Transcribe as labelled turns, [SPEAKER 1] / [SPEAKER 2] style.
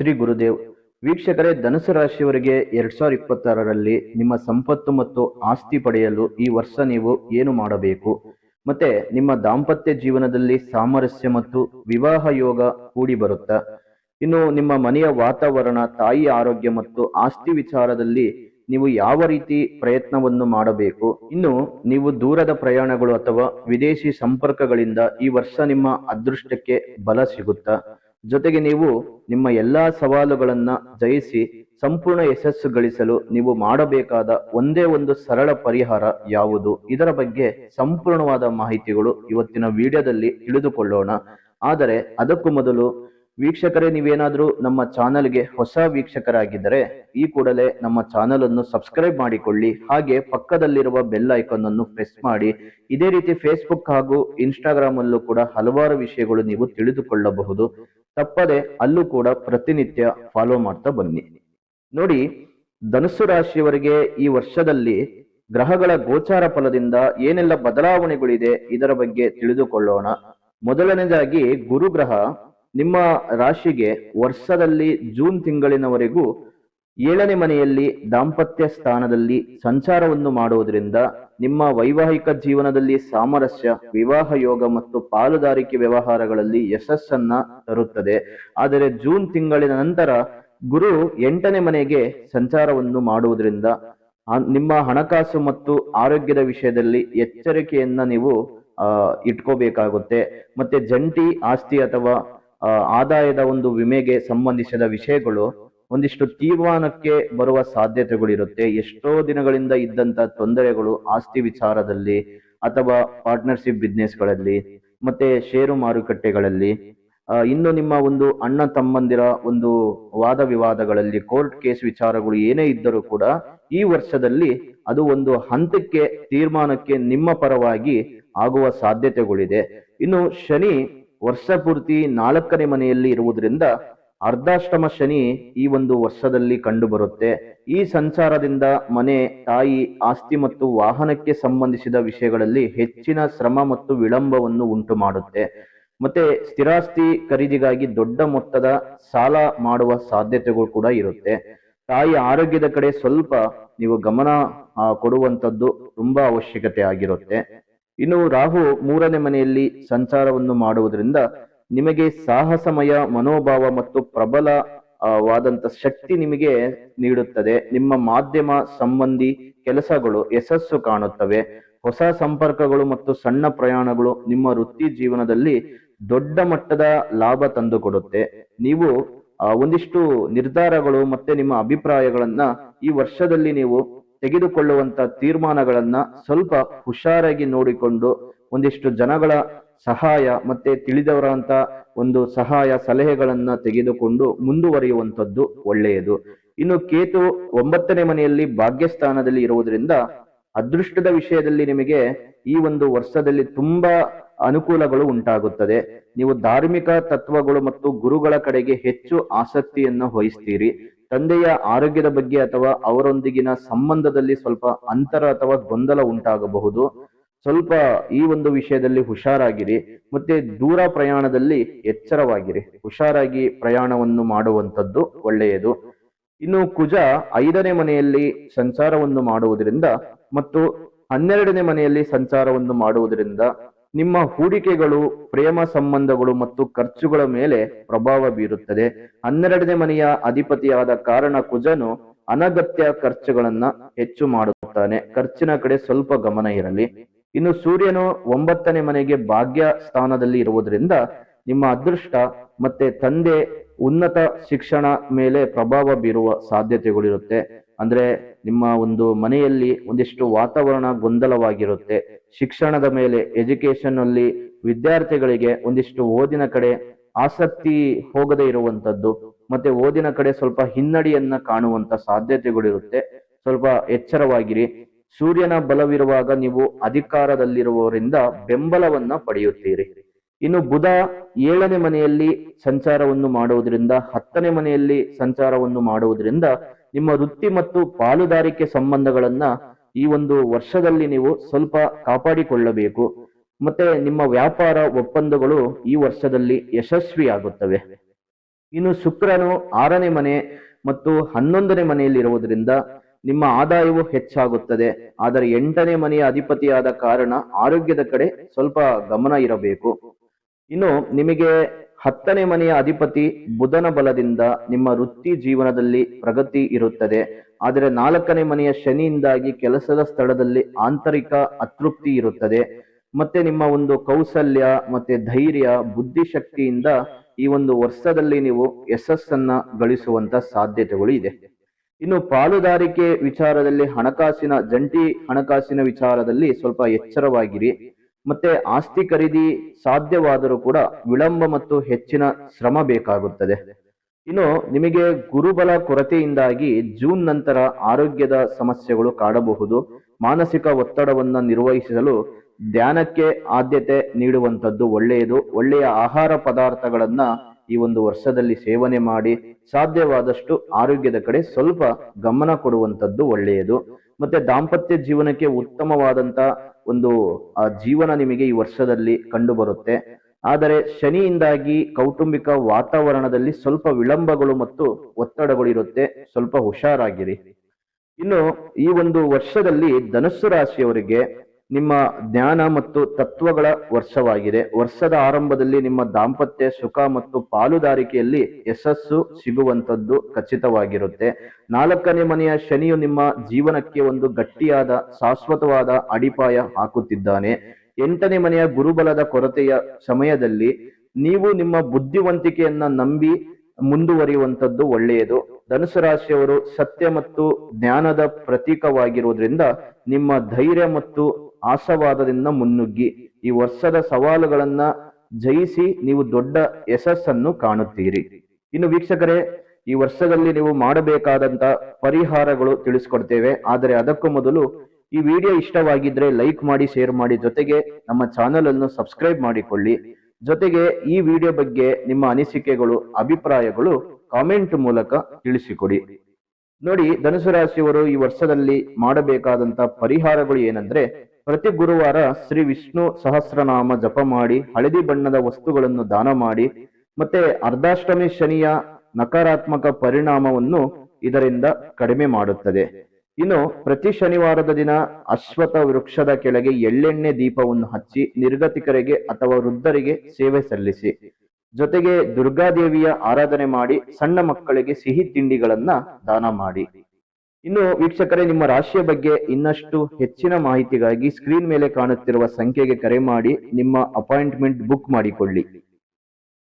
[SPEAKER 1] ಶ್ರೀ ಗುರುದೇವ್. ವೀಕ್ಷಕರೇ ಧನುಸು ರಾಶಿಯವರಿಗೆ ಎರಡ್ ಸಾವಿರದ ಇಪ್ಪತ್ತಾರರಲ್ಲಿ ನಿಮ್ಮ ಸಂಪತ್ತು ಮತ್ತು ಆಸ್ತಿ ಪಡೆಯಲು ಈ ವರ್ಷ ನೀವು ಏನು ಮಾಡಬೇಕು? ಮತ್ತೆ, ನಿಮ್ಮ ದಾಂಪತ್ಯ ಜೀವನದಲ್ಲಿ ಸಾಮರಸ್ಯ ಮತ್ತು ವಿವಾಹ ಯೋಗ ಕೂಡಿ ಬರುತ್ತಾ? ಇನ್ನು, ನಿಮ್ಮ ಮನೆಯ ವಾತಾವರಣ, ತಾಯಿ ಆರೋಗ್ಯ ಮತ್ತು ಆಸ್ತಿ ವಿಚಾರದಲ್ಲಿ ನೀವು ಯಾವ ರೀತಿ ಪ್ರಯತ್ನವನ್ನು ಮಾಡಬೇಕು? ಇನ್ನು, ನೀವು ದೂರದ ಪ್ರಯಾಣಗಳು ಅಥವಾ ವಿದೇಶಿ ಸಂಪರ್ಕಗಳಿಂದ ಈ ವರ್ಷ ನಿಮ್ಮ ಅದೃಷ್ಟಕ್ಕೆ ಬಲ ಸಿಗುತ್ತಾ? ಜೊತೆಗೆ ನೀವು ನಿಮ್ಮ ಎಲ್ಲಾ ಸವಾಲುಗಳನ್ನ ಜಯಿಸಿ ಸಂಪೂರ್ಣ ಯಶಸ್ಸು ಗಳಿಸಲು ನೀವು ಮಾಡಬೇಕಾದ ಒಂದೇ ಒಂದು ಸರಳ ಪರಿಹಾರ ಯಾವುದು? ಇದರ ಬಗ್ಗೆ ಸಂಪೂರ್ಣವಾದ ಮಾಹಿತಿಗಳು ಇವತ್ತಿನ ವಿಡಿಯೋದಲ್ಲಿ ತಿಳಿದುಕೊಳ್ಳೋಣ. ಆದರೆ ಅದಕ್ಕೂ ಮೊದಲು ವೀಕ್ಷಕರೇ, ನೀವೇನಾದರೂ ನಮ್ಮ ಚಾನಲ್ಗೆ ಹೊಸ ವೀಕ್ಷಕರಾಗಿದ್ದರೆ ಈ ಕೂಡಲೇ ನಮ್ಮ ಚಾನಲ್ ಅನ್ನು ಸಬ್ಸ್ಕ್ರೈಬ್ ಮಾಡಿಕೊಳ್ಳಿ. ಹಾಗೆ ಪಕ್ಕದಲ್ಲಿರುವ ಬೆಲ್ ಐಕಾನ್ ಅನ್ನು ಪ್ರೆಸ್ ಮಾಡಿ. ಇದೇ ರೀತಿ ಫೇಸ್ಬುಕ್ ಹಾಗೂ ಇನ್ಸ್ಟಾಗ್ರಾಮ್ ಅಲ್ಲೂ ಕೂಡ ಹಲವಾರು ವಿಷಯಗಳು ನೀವು ತಿಳಿದುಕೊಳ್ಳಬಹುದು. ತಪ್ಪದೆ ಅಲ್ಲೂ ಕೂಡ ಪ್ರತಿನಿತ್ಯ ಫಾಲೋ ಮಾಡ್ತಾ ಬನ್ನಿ. ನೋಡಿ, ಧನುಸ್ಸು ರಾಶಿಯವರಿಗೆ ಈ ವರ್ಷದಲ್ಲಿ ಗ್ರಹಗಳ ಗೋಚಾರ ಫಲದಿಂದ ಏನೆಲ್ಲ ಬದಲಾವಣೆಗಳಿದೆ ಇದರ ಬಗ್ಗೆ ತಿಳಿದುಕೊಳ್ಳೋಣ. ಮೊದಲನೇದಾಗಿ ಗುರುಗ್ರಹ ನಿಮ್ಮ ರಾಶಿಗೆ ವರ್ಷದಲ್ಲಿ ಜೂನ್ ತಿಂಗಳಿನವರೆಗೂ ಏಳನೇ ಮನೆಯಲ್ಲಿ ದಾಂಪತ್ಯ ಸ್ಥಾನದಲ್ಲಿ ಸಂಚಾರವನ್ನು ಮಾಡುವುದರಿಂದ ನಿಮ್ಮ ವೈವಾಹಿಕ ಜೀವನದಲ್ಲಿ ಸಾಮರಸ್ಯ, ವಿವಾಹ ಯೋಗ ಮತ್ತು ಪಾಲುದಾರಿಕೆ ವ್ಯವಹಾರಗಳಲ್ಲಿ ಯಶಸ್ಸನ್ನ ತರುತ್ತದೆ. ಆದರೆ ಜೂನ್ ತಿಂಗಳಿನ ನಂತರ ಗುರು ಎಂಟನೇ ಮನೆಗೆ ಸಂಚಾರವನ್ನು ಮಾಡುವುದರಿಂದ ನಿಮ್ಮ ಹಣಕಾಸು ಮತ್ತು ಆರೋಗ್ಯದ ವಿಷಯದಲ್ಲಿ ಎಚ್ಚರಿಕೆಯನ್ನ ನೀವು ಇಟ್ಕೋಬೇಕಾಗುತ್ತೆ. ಮತ್ತೆ ಜಂಟಿ ಆಸ್ತಿ ಅಥವಾ ಆದಾಯದ ಒಂದು ವಿಮೆಗೆ ಸಂಬಂಧಿಸಿದ ವಿಷಯಗಳು ಒಂದಿಷ್ಟು ತೀರ್ಮಾನಕ್ಕೆ ಬರುವ ಸಾಧ್ಯತೆಗಳಿರುತ್ತೆ. ಎಷ್ಟೋ ದಿನಗಳಿಂದ ಇದ್ದಂತ ತೊಂದರೆಗಳು ಆಸ್ತಿ ವಿಚಾರದಲ್ಲಿ ಅಥವಾ ಪಾರ್ಟ್ನರ್ಶಿಪ್ ಬಿಸ್ನೆಸ್ಗಳಲ್ಲಿ ಮತ್ತೆ ಷೇರು ಮಾರುಕಟ್ಟೆಗಳಲ್ಲಿ ಇನ್ನು ನಿಮ್ಮ ಒಂದು ಅಣ್ಣ ತಮ್ಮಂದಿರ ಒಂದು ವಾದ ವಿವಾದಗಳಲ್ಲಿ ಕೋರ್ಟ್ ಕೇಸ್ ವಿಚಾರಗಳು ಏನೇ ಇದ್ದರೂ ಕೂಡ ಈ ವರ್ಷದಲ್ಲಿ ಅದು ಒಂದು ಹಂತಕ್ಕೆ, ತೀರ್ಮಾನಕ್ಕೆ ನಿಮ್ಮ ಪರವಾಗಿ ಆಗುವ ಸಾಧ್ಯತೆಗಳಿದೆ. ಇನ್ನು ಶನಿ ವರ್ಷ ಪೂರ್ತಿ ನಾಲ್ಕನೇ ಮನೆಯಲ್ಲಿ ಇರುವುದರಿಂದ ಅರ್ಧಾಷ್ಟಮ ಶನಿ ಈ ಒಂದು ವರ್ಷದಲ್ಲಿ ಕಂಡು ಬರುತ್ತೆ ಈ ಸಂಚಾರದಿಂದ ಮನೆ, ತಾಯಿ, ಆಸ್ತಿ ಮತ್ತು ವಾಹನಕ್ಕೆ ಸಂಬಂಧಿಸಿದ ವಿಷಯಗಳಲ್ಲಿ ಹೆಚ್ಚಿನ ಶ್ರಮ ಮತ್ತು ವಿಳಂಬವನ್ನು ಉಂಟು ಮಾಡುತ್ತೆ. ಮತ್ತೆ ಸ್ಥಿರಾಸ್ತಿ ಖರೀದಿಗಾಗಿ ದೊಡ್ಡ ಮೊತ್ತದ ಸಾಲ ಮಾಡುವ ಸಾಧ್ಯತೆಗಳು ಕೂಡ ಇರುತ್ತೆ. ತಾಯಿ ಆರೋಗ್ಯದ ಕಡೆ ಸ್ವಲ್ಪ ನೀವು ಗಮನ ಕೊಡುವಂಥದ್ದು ತುಂಬಾ ಅವಶ್ಯಕತೆ ಆಗಿರುತ್ತೆ. ಇನ್ನು ರಾಹು ಮೂರನೇ ಮನೆಯಲ್ಲಿ ಸಂಚಾರವನ್ನು ಮಾಡುವುದರಿಂದ ನಿಮಗೆ ಸಾಹಸಮಯ ಮನೋಭಾವ ಮತ್ತು ಪ್ರಬಲ ವಾದಂತ ಶಕ್ತಿ ನಿಮಗೆ ನೀಡುತ್ತದೆ. ನಿಮ್ಮ ಮಾಧ್ಯಮ ಸಂಬಂಧಿ ಕೆಲಸಗಳು ಯಶಸ್ಸು ಕಾಣುತ್ತವೆ. ಹೊಸ ಸಂಪರ್ಕಗಳು ಮತ್ತು ಸಣ್ಣ ಪ್ರಯಾಣಗಳು ನಿಮ್ಮ ವೃತ್ತಿ ಜೀವನದಲ್ಲಿ ದೊಡ್ಡ ಮಟ್ಟದ ಲಾಭ ತಂದುಕೊಡುತ್ತೆ. ನೀವು ಒಂದಿಷ್ಟು ನಿರ್ಧಾರಗಳು ಮತ್ತೆ ನಿಮ್ಮ ಅಭಿಪ್ರಾಯಗಳನ್ನ ಈ ವರ್ಷದಲ್ಲಿ ನೀವು ತೆಗೆದುಕೊಳ್ಳುವಂತ ತೀರ್ಮಾನಗಳನ್ನ ಸ್ವಲ್ಪ ಹುಷಾರಾಗಿ ನೋಡಿಕೊಂಡು ಒಂದಿಷ್ಟು ಜನಗಳ ಸಹಾಯ ಮತ್ತೆ ತಿಳಿದವರಂತ ಒಂದು ಸಹಾಯ ಸಲಹೆಗಳನ್ನ ತೆಗೆದುಕೊಂಡು ಮುಂದುವರಿಯುವಂತದ್ದು ಒಳ್ಳೆಯದು. ಇನ್ನು ಕೇತು ಒಂಬತ್ತನೇ ಮನೆಯಲ್ಲಿ ಭಾಗ್ಯಸ್ಥಾನದಲ್ಲಿ ಇರುವುದರಿಂದ ಅದೃಷ್ಟದ ವಿಷಯದಲ್ಲಿ ನಿಮಗೆ ಈ ಒಂದು ವರ್ಷದಲ್ಲಿ ತುಂಬಾ ಅನುಕೂಲಗಳು ಉಂಟಾಗುತ್ತದೆ. ನೀವು ಧಾರ್ಮಿಕ ತತ್ವಗಳು ಮತ್ತು ಗುರುಗಳ ಕಡೆಗೆ ಹೆಚ್ಚು ಆಸಕ್ತಿಯನ್ನು ವಹಿಸ್ತೀರಿ. ತಂದೆಯ ಆರೋಗ್ಯದ ಬಗ್ಗೆ ಅಥವಾ ಅವರೊಂದಿಗಿನ ಸಂಬಂಧದಲ್ಲಿ ಸ್ವಲ್ಪ ಅಂತರ ಅಥವಾ ಗೊಂದಲ ಉಂಟಾಗಬಹುದು. ಸ್ವಲ್ಪ ಈ ಒಂದು ವಿಷಯದಲ್ಲಿ ಹುಷಾರಾಗಿರಿ, ಮತ್ತೆ ದೂರ ಪ್ರಯಾಣದಲ್ಲಿ ಎಚ್ಚರವಾಗಿರಿ. ಹುಷಾರಾಗಿ ಪ್ರಯಾಣವನ್ನು ಮಾಡುವಂಥದ್ದು ಒಳ್ಳೆಯದು. ಇನ್ನು ಕುಜ ಐದನೇ ಮನೆಯಲ್ಲಿ ಸಂಚಾರವನ್ನು ಮಾಡುವುದರಿಂದ ಮತ್ತು ಹನ್ನೆರಡನೇ ಮನೆಯಲ್ಲಿ ಸಂಚಾರವನ್ನು ಮಾಡುವುದರಿಂದ ನಿಮ್ಮ ಹೂಡಿಕೆಗಳು, ಪ್ರೇಮ ಸಂಬಂಧಗಳು ಮತ್ತು ಖರ್ಚುಗಳ ಮೇಲೆ ಪ್ರಭಾವ ಬೀರುತ್ತದೆ. ಹನ್ನೆರಡನೇ ಮನೆಯ ಅಧಿಪತಿಯಾದ ಕಾರಣ ಕುಜನು ಅನಗತ್ಯ ಖರ್ಚುಗಳನ್ನ ಹೆಚ್ಚು ಮಾಡುತ್ತಾನೆ. ಖರ್ಚಿನ ಕಡೆ ಸ್ವಲ್ಪ ಗಮನ ಇರಲಿ. ಇನ್ನು ಸೂರ್ಯನು ಒಂಬತ್ತನೇ ಮನೆಗೆ ಭಾಗ್ಯ ಸ್ಥಾನದಲ್ಲಿ ಇರುವುದರಿಂದ ನಿಮ್ಮ ಅದೃಷ್ಟ ಮತ್ತೆ ತಂದೆ ಉನ್ನತ ಶಿಕ್ಷಣ ಮೇಲೆ ಪ್ರಭಾವ ಬೀರುವ ಸಾಧ್ಯತೆಗಳಿರುತ್ತೆ. ಅಂದ್ರೆ ನಿಮ್ಮ ಒಂದು ಮನೆಯಲ್ಲಿ ಒಂದಿಷ್ಟು ವಾತಾವರಣ ಗೊಂದಲವಾಗಿರುತ್ತೆ. ಶಿಕ್ಷಣದ ಮೇಲೆ ಎಜುಕೇಶನ್ ಅಲ್ಲಿ ವಿದ್ಯಾರ್ಥಿಗಳಿಗೆ ಒಂದಿಷ್ಟು ಓದಿನ ಕಡೆ ಆಸಕ್ತಿ ಹೋಗದೇ ಇರುವಂತದ್ದು, ಮತ್ತೆ ಓದಿನ ಕಡೆ ಸ್ವಲ್ಪ ಹಿನ್ನಡಿಯನ್ನ ಕಾಣುವಂತ ಸಾಧ್ಯತೆಗಳಿರುತ್ತೆ. ಸ್ವಲ್ಪ ಎಚ್ಚರವಾಗಿರಿ. ಸೂರ್ಯನ ಬಲವಿರುವಾಗ ನೀವು ಅಧಿಕಾರದಲ್ಲಿರುವವರಿಂದ ಬೆಂಬಲವನ್ನ ಪಡೆಯುತ್ತೀರಿ. ಇನ್ನು ಬುಧ ಏಳನೇ ಮನೆಯಲ್ಲಿ ಸಂಚಾರವನ್ನು ಮಾಡುವುದರಿಂದ, ಹತ್ತನೇ ಮನೆಯಲ್ಲಿ ಸಂಚಾರವನ್ನು ಮಾಡುವುದರಿಂದ ನಿಮ್ಮ ವೃತ್ತಿ ಮತ್ತು ಪಾಲುದಾರಿಕೆ ಸಂಬಂಧಗಳನ್ನ ಈ ಒಂದು ವರ್ಷದಲ್ಲಿ ನೀವು ಸ್ವಲ್ಪ ಕಾಪಾಡಿಕೊಳ್ಳಬೇಕು. ಮತ್ತೆ ನಿಮ್ಮ ವ್ಯಾಪಾರ ಒಪ್ಪಂದಗಳು ಈ ವರ್ಷದಲ್ಲಿ ಯಶಸ್ವಿಯಾಗುತ್ತವೆ. ಇನ್ನು ಶುಕ್ರನು ಆರನೇ ಮನೆ ಮತ್ತು ಹನ್ನೊಂದನೇ ಮನೆಯಲ್ಲಿರುವುದರಿಂದ ನಿಮ್ಮ ಆದಾಯವು ಹೆಚ್ಚಾಗುತ್ತದೆ. ಆದರೆ ಎಂಟನೇ ಮನೆಯ ಅಧಿಪತಿಯಾದ ಕಾರಣ ಆರೋಗ್ಯದ ಕಡೆ ಸ್ವಲ್ಪ ಗಮನ ಇರಬೇಕು. ಇನ್ನು ನಿಮಗೆ ಹತ್ತನೇ ಮನೆಯ ಅಧಿಪತಿ ಬುಧನ ಬಲದಿಂದ ನಿಮ್ಮ ವೃತ್ತಿ ಜೀವನದಲ್ಲಿ ಪ್ರಗತಿ ಇರುತ್ತದೆ. ಆದರೆ ನಾಲ್ಕನೇ ಮನೆಯ ಶನಿಯಿಂದಾಗಿ ಕೆಲಸದ ಸ್ಥಳದಲ್ಲಿ ಆಂತರಿಕ ಅತೃಪ್ತಿ ಇರುತ್ತದೆ. ಮತ್ತೆ ನಿಮ್ಮ ಒಂದು ಕೌಶಲ್ಯ ಮತ್ತೆ ಧೈರ್ಯ ಬುದ್ಧಿಶಕ್ತಿಯಿಂದ ಈ ಒಂದು ವರ್ಷದಲ್ಲಿ ನೀವು ಯಶಸ್ಸನ್ನ ಗಳಿಸುವಂತ ಸಾಧ್ಯತೆಗಳು ಇದೆ. ಇನ್ನು ಪಾಲುದಾರಿಕೆ ವಿಚಾರದಲ್ಲಿ ಹಣಕಾಸಿನ, ಜಂಟಿ ಹಣಕಾಸಿನ ವಿಚಾರದಲ್ಲಿ ಸ್ವಲ್ಪ ಎಚ್ಚರವಾಗಿರಿ. ಮತ್ತೆ ಆಸ್ತಿ ಖರೀದಿ ಸಾಧ್ಯವಾದರೂ ಕೂಡ ವಿಳಂಬ ಮತ್ತು ಹೆಚ್ಚಿನ ಶ್ರಮ ಬೇಕಾಗುತ್ತದೆ. ಇನ್ನು ನಿಮಗೆ ಗುರುಬಲ ಕೊರತೆಯಿಂದಾಗಿ ಜೂನ್ ನಂತರ ಆರೋಗ್ಯದ ಸಮಸ್ಯೆಗಳು ಕಾಡಬಹುದು. ಮಾನಸಿಕ ಒತ್ತಡವನ್ನ ನಿರ್ವಹಿಸಲು ಧ್ಯಾನಕ್ಕೆ ಆದ್ಯತೆ ನೀಡುವಂಥದ್ದು ಒಳ್ಳೆಯದು. ಒಳ್ಳೆಯ ಆಹಾರ ಪದಾರ್ಥಗಳನ್ನ ಈ ಒಂದು ವರ್ಷದಲ್ಲಿ ಸೇವನೆ ಮಾಡಿ ಸಾಧ್ಯವಾದಷ್ಟು ಆರೋಗ್ಯದ ಕಡೆ ಸ್ವಲ್ಪ ಗಮನ ಕೊಡುವಂತದ್ದು ಒಳ್ಳೆಯದು. ಮತ್ತೆ ದಾಂಪತ್ಯ ಜೀವನಕ್ಕೆ ಉತ್ತಮವಾದಂತ ಒಂದು ಜೀವನ ನಿಮಗೆ ಈ ವರ್ಷದಲ್ಲಿ ಕಂಡು ಬರುತ್ತೆ ಆದರೆ ಶನಿಯಿಂದಾಗಿ ಕೌಟುಂಬಿಕ ವಾತಾವರಣದಲ್ಲಿ ಸ್ವಲ್ಪ ವಿಳಂಬಗಳು ಮತ್ತು ಒತ್ತಡಗಳು ಇರುತ್ತೆ. ಸ್ವಲ್ಪ ಹುಷಾರಾಗಿರಿ. ಇನ್ನು ಈ ಒಂದು ವರ್ಷದಲ್ಲಿ ಧನಸ್ಸು ರಾಶಿಯವರಿಗೆ ನಿಮ್ಮ ಜ್ಞಾನ ಮತ್ತು ತತ್ವಗಳ ವರ್ಷವಾಗಿದೆ. ವರ್ಷದ ಆರಂಭದಲ್ಲಿ ನಿಮ್ಮ ದಾಂಪತ್ಯ, ಸುಖ ಮತ್ತು ಪಾಲುದಾರಿಕೆಯಲ್ಲಿ ಯಶಸ್ಸು ಸಿಗುವಂತದ್ದು ಖಚಿತವಾಗಿರುತ್ತೆ. ನಾಲ್ಕನೇ ಮನೆಯ ಶನಿಯು ನಿಮ್ಮ ಜೀವನಕ್ಕೆ ಒಂದು ಗಟ್ಟಿಯಾದ, ಶಾಶ್ವತವಾದ ಅಡಿಪಾಯ ಹಾಕುತ್ತಿದ್ದಾನೆ. ಎಂಟನೇ ಮನೆಯ ಗುರುಬಲದ ಕೊರತೆಯ ಸಮಯದಲ್ಲಿ ನೀವು ನಿಮ್ಮ ಬುದ್ಧಿವಂತಿಕೆಯನ್ನ ನಂಬಿ ಮುಂದುವರಿಯುವಂತದ್ದು ಒಳ್ಳೆಯದು. ಧನುಸು ರಾಶಿಯವರು ಸತ್ಯ ಮತ್ತು ಜ್ಞಾನದ ಪ್ರತೀಕವಾಗಿರುವುದರಿಂದ ನಿಮ್ಮ ಧೈರ್ಯ ಮತ್ತು ಆಶಾವಾದದಿಂದ ಮುನ್ನುಗ್ಗಿ. ಈ ವರ್ಷದ ಸವಾಲುಗಳನ್ನ ಜಯಿಸಿ ನೀವು ದೊಡ್ಡ ಯಶಸ್ಸನ್ನು ಕಾಣುತ್ತೀರಿ. ಇನ್ನು ವೀಕ್ಷಕರೇ, ಈ ವರ್ಷದಲ್ಲಿ ನೀವು ಮಾಡಬೇಕಾದಂತ ಪರಿಹಾರಗಳು ತಿಳಿಸ್ಕೊಡ್ತೇವೆ. ಆದರೆ ಅದಕ್ಕೂ ಮೊದಲು ಈ ವಿಡಿಯೋ ಇಷ್ಟವಾಗಿದ್ರೆ ಲೈಕ್ ಮಾಡಿ, ಶೇರ್ ಮಾಡಿ. ಜೊತೆಗೆ ನಮ್ಮ ಚಾನೆಲ್ ಅನ್ನು ಸಬ್ಸ್ಕ್ರೈಬ್ ಮಾಡಿಕೊಳ್ಳಿ. ಜೊತೆಗೆ ಈ ವಿಡಿಯೋ ಬಗ್ಗೆ ನಿಮ್ಮ ಅನಿಸಿಕೆಗಳು, ಅಭಿಪ್ರಾಯಗಳು ಕಾಮೆಂಟ್ ಮೂಲಕ ತಿಳಿಸಿಕೊಡಿ. ನೋಡಿ, ಧನುಸು ರಾಶಿಯವರು ಈ ವರ್ಷದಲ್ಲಿ ಮಾಡಬೇಕಾದಂತ ಪರಿಹಾರಗಳು ಏನಂದ್ರೆ ಪ್ರತಿ ಗುರುವಾರ ಶ್ರೀ ವಿಷ್ಣು ಸಹಸ್ರನಾಮ ಜಪ ಮಾಡಿ, ಹಳದಿ ಬಣ್ಣದ ವಸ್ತುಗಳನ್ನು ದಾನ ಮಾಡಿ, ಮತ್ತೆ ಅರ್ಧಾಷ್ಟಮಿ ಶನಿಯ ನಕಾರಾತ್ಮಕ ಪರಿಣಾಮವನ್ನು ಇದರಿಂದ ಕಡಿಮೆ ಮಾಡುತ್ತದೆ. ಇನ್ನು ಪ್ರತಿ ಶನಿವಾರದ ದಿನ ಅಶ್ವಥ ವೃಕ್ಷದ ಕೆಳಗೆ ಎಳ್ಳೆಣ್ಣೆ ದೀಪವನ್ನು ಹಚ್ಚಿ ನಿರ್ಗತಿಕರಿಗೆ ಅಥವಾ ವೃದ್ಧರಿಗೆ ಸೇವೆ ಸಲ್ಲಿಸಿ. ಜೊತೆಗೆ ದುರ್ಗಾದೇವಿಯ ಆರಾಧನೆ ಮಾಡಿ ಸಣ್ಣ ಮಕ್ಕಳಿಗೆ ಸಿಹಿ ತಿಂಡಿಗಳನ್ನ ದಾನ ಮಾಡಿ. ಇನ್ನು ವೀಕ್ಷಕರೇ, ನಿಮ್ಮ ರಾಶಿಯ ಬಗ್ಗೆ ಇನ್ನಷ್ಟು ಹೆಚ್ಚಿನ ಮಾಹಿತಿಗಾಗಿ ಸ್ಕ್ರೀನ್ ಮೇಲೆ ಕಾಣುತ್ತಿರುವ ಸಂಖ್ಯೆಗೆ ಕರೆ ಮಾಡಿ, ನಿಮ್ಮ ಅಪಾಯಿಂಟ್ಮೆಂಟ್ ಬುಕ್ ಮಾಡಿಕೊಳ್ಳಿ.